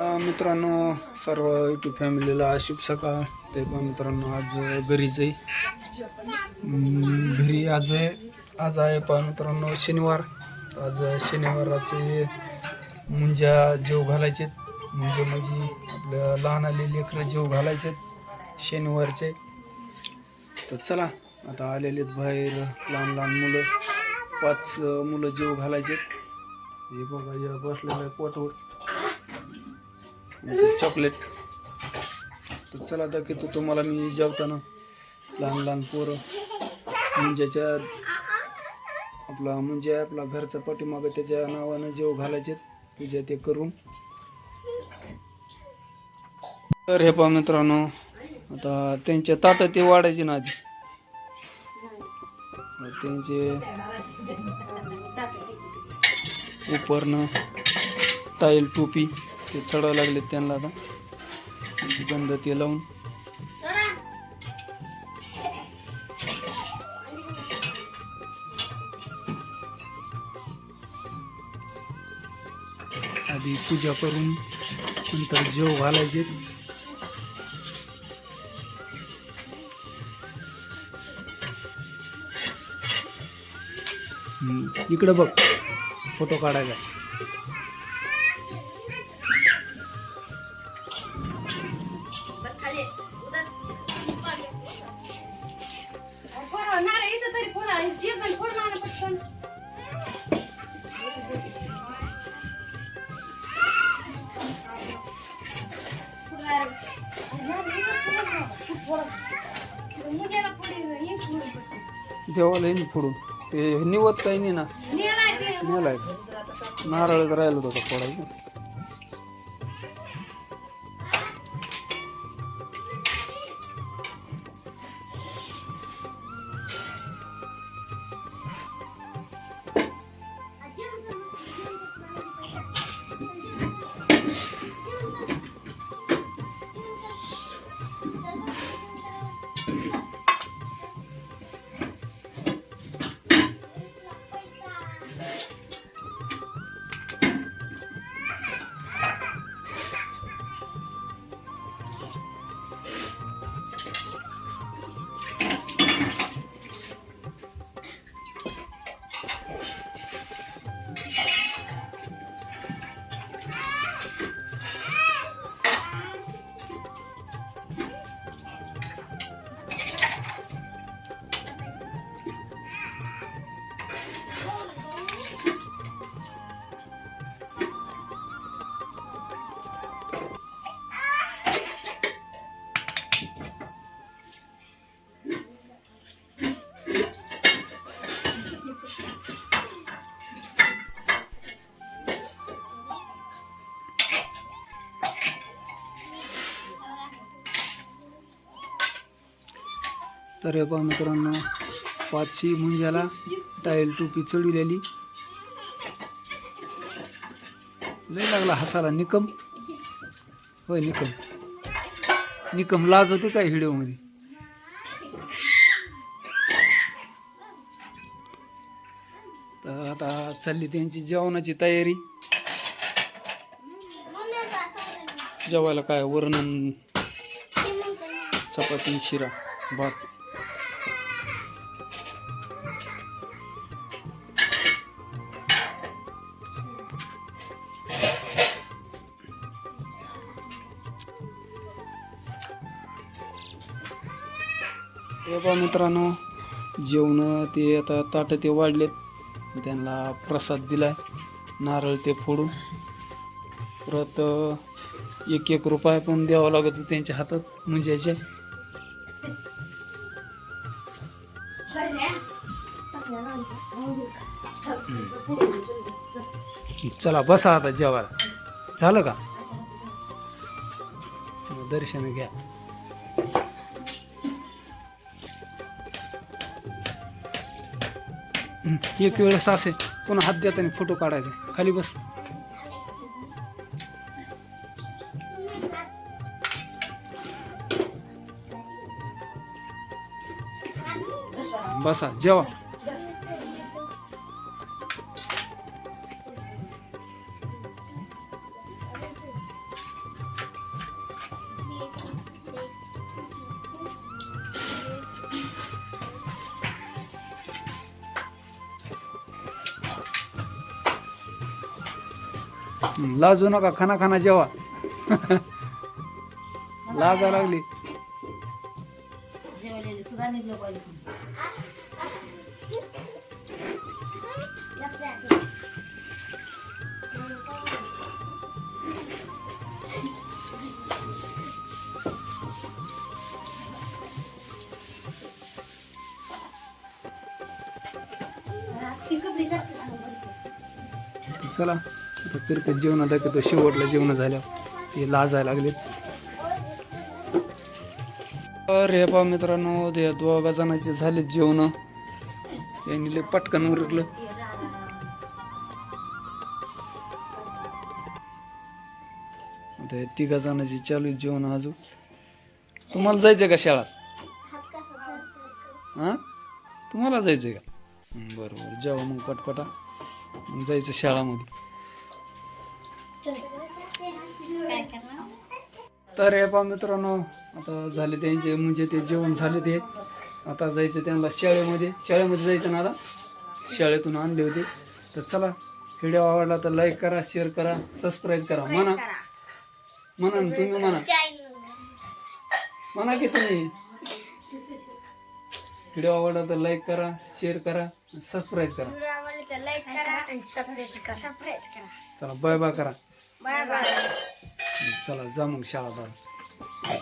मित्रांनो सर्व युट्यूब फॅमिलीला शुभ सकाळ. ते पण मित्रांनो आज घरीच आहे. घरी आज आहे आज आहे पहा मित्रांनो शनिवार. आज शनिवाराचे मुंज्या जेव घालायचे म्हणजे म्हणजे आपल्या लहान आले लेकरं जेव घालायचे शनिवारचे. तर चला आता आलेले आहेत बाहेर लहान लहान मुलं. पाच मुलं जेव घालायचे हे बघा या बसलेलं आहे पोटवर. चॉकलेट तर चला दाखवतो तुम्हाला मी जेवताना. लहान लहान पोरं. मुंज्याच्या आपला मुंजे आपला घरचा पाठीमागं त्याच्या नावानं जेव घालायचे. पूजा ते करून. तर हे पहा मित्रांनो आता त्यांच्या ताटं ते वाढायचे ना आधी. त्यांचे उपरनं टाईल टोपी. ते चढावं लागले त्यांना आता. गंध ते लावून. आधी पूजा करून नंतर जेव घालायचे. हम्म, इकडं बघ फोटो काढायचा देवाला येईन फोडून. ते निवत काही नाही ना. नेलाय नारळ राहिलं होतं फोडायचं? तर हे पहा मित्रांनो पाचशे मुंज्याला टाईल टोपी चढविलेली लय लागला हसाला निकम. होय निकम. निकम लाज होते काय व्हिडिओमध्ये? तर आता चालली त्यांची जेवणाची तयारी. जेवायला काय? वरण चपाती शिरा भात. हे मित्रांनो जेवण ते आता ताटं ते वाढलेत. त्यांना प्रसाद दिला नारळ ते फोडून. परत एक एक रुपया पण द्यावा लागत त्यांच्या हातात मुंजायच्या चला बसा आता जेवायला. झालं का? दर्शन घ्या. एक वेळेस असे पुन्हा हात देत आणि फोटो काढायचे. खाली बस. बसा जेवा. लाजू नका खाना खाना जेवा. लाजा लागली. चला. आता तिरकत जेवण दाखवतो शेवटला जेवण झाल्यावर ते लाजायला लागले तर हे पहा मित्रांनो ते दोघा जणांचे झाले जेवण. यांनी लय पटकन उरकलं. तिघा जणांची चालू जेवण अजून. तुम्हाला जायचं का शाळा हा? तुम्हाला जायचंय का? बरोबर बरं बरं. मग पटपटा. मग जायचं शाळामध्ये. तर हे पहा मित्रांनो आता झाले त्यांचे म्हणजे ते जेवण झाले ते. आता जायचं त्यांना शाळेमध्ये. शाळेमध्ये जायचं ना आता? शाळेतून आणले होते. तर चला व्हिडिओ आवडला तर लाईक करा शेअर करा सबस्क्राईब करा म्हणा. म्हणा ना तुम्ही म्हणा. म्हणा की तुम्ही. व्हिडिओ आवडला तर लाईक करा शेअर करा सबस्क्राईब करा. व्हिडिओ आवडले तर लाईक करा. आणि सबस्क्राईब करा सबस्क्राईब करा. चला बाय बाय करा. बाय बाय चला जा मग शाळा बाय